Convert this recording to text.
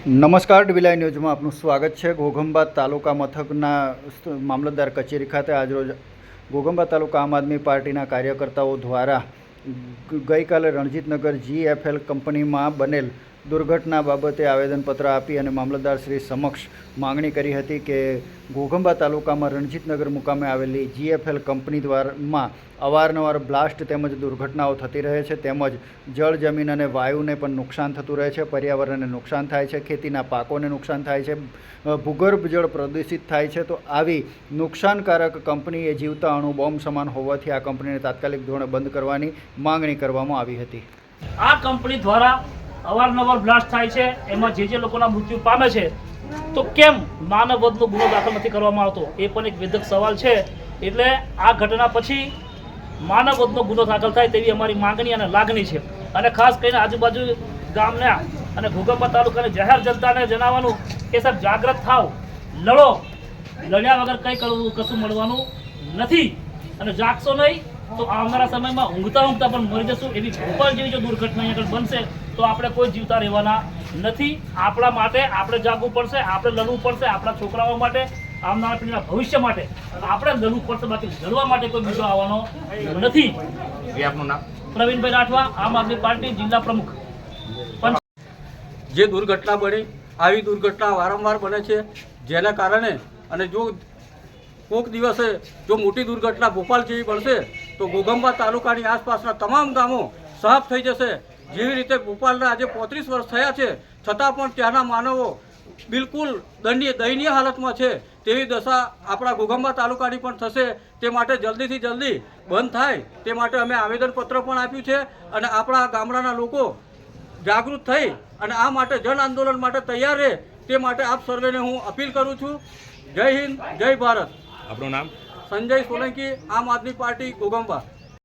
નમસ્કાર ડીવીલાઈ ન્યૂઝમાં આપનું સ્વાગત છે. ઘોઘંબા તાલુકા મથકના મામલતદાર કચેરી ખાતે આજરોજ ઘોઘંબા તાલુકા આમ આદમી પાર્ટીના કાર્યકર્તાઓ દ્વારા ગઈકાલે રણજીતનગર જીએફએલ કંપનીમાં બનેલ દુર્ઘટના બાબતે આવેદનપત્ર આપી અને મામલતદાર શ્રી સમક્ષ માગણી કરી હતી કે ઘોઘંબા તાલુકામાં રણજીતનગર મુકામે આવેલી જીએફએલ કંપની દ્વારામાં અવારનવાર બ્લાસ્ટ તેમજ દુર્ઘટનાઓ થતી રહે છે. તેમજ જળ, જમીન અને વાયુને પણ નુકસાન થતું રહે છે. પર્યાવરણને નુકસાન થાય છે. ખેતીના પાકોને નુકસાન થાય છે. ભૂગર્ભ જળ પ્રદૂષિત થાય છે. તો આવી નુકસાનકારક કંપની એ જીવતા અણુ બોમ્બ સમાન હોવાથી આ કંપનીને તાત્કાલિક ધોરણે બંધ કરવાની માંગણી કરવામાં આવી હતી. આ કંપની દ્વારા અવારનવાર બ્લાસ્ટ થાય છે, એમાં જે જે લોકોના મૃત્યુ પામે છે, તો કેમ માનવ વધનો ગુનો દાખલ નથી કરવામાં આવતો? એ પણ એક વેધક સવાલ છે. એટલે આ ઘટના પછી માનવ વધનો ગુનો દાખલ થાય તેવી અમારી માંગણી અને લાગણી છે. અને ખાસ કરીને આજુબાજુ ગામના અને ભૂગંબા તાલુકાની જાહેર જનતાને જણાવવાનું કે સાહેબ જાગૃત થાવ. લડો. લડ્યા વગર કંઈ કરવું કશું મળવાનું નથી. અને જાગશો નહીં. તો આવનારા સમયમાં ઊંઘતા ઊંઘતા પણ મરી જશું. એવી ભોપાલ જેવી જો દુર્ઘટના અહીંયા આગળ બનશે તો આપણે કોઈ જીવતા રહેવાના નથી. આપણા માટે આપણે જાગવું પડશે આપણે લડવું પડશે આપણા છોકરાઓ માટે આવનારા પેઢીના ભવિષ્ય માટે. આપણે લડવું પડશે બાકી લડવા માટે કોઈ બીજો આવવાનો નથી. આપનું નામ? પ્રવીણભાઈ રાઠવા આમ આદમી પાર્ટી જિલ્લા પ્રમુખ. જે દુર્ઘટના બની આવી દુર્ઘટના વારંવાર બને છે જેના કારણે અને જો કોઈક દિવસે જો મોટી દુર્ઘટના ભોપાલ જેવી બનશે તો ગોગંબા તાલુકાની આસપાસના તમામ ગામો સાફ થઈ જશે. જેવી રીતે ભોપાલના આજે પોત્રીસ વર્ષ થયા છે, છતાં પણ ત્યાંના માનવો બિલકુલ દંડીય દયનીય હાલતમાં છે. તેવી દશા આપણા ગોગંબા તાલુકાની પણ થશે. તે માટે જલ્દીથી જલ્દી બંધ થાય. તે માટે અમે આવેદનપત્ર પણ આપ્યું છે અને આપણા ગામડાના લોકો જાગૃત થઈ અને આ માટે જન આંદોલન માટે તૈયાર રહે તે માટે આપ સર્વેને હું અપીલ કરું છું. જય હિન્દ, જય ભારત. આપણું નામ? સંજય સોલંકી આમ આદમી પાર્ટી ગોગંબા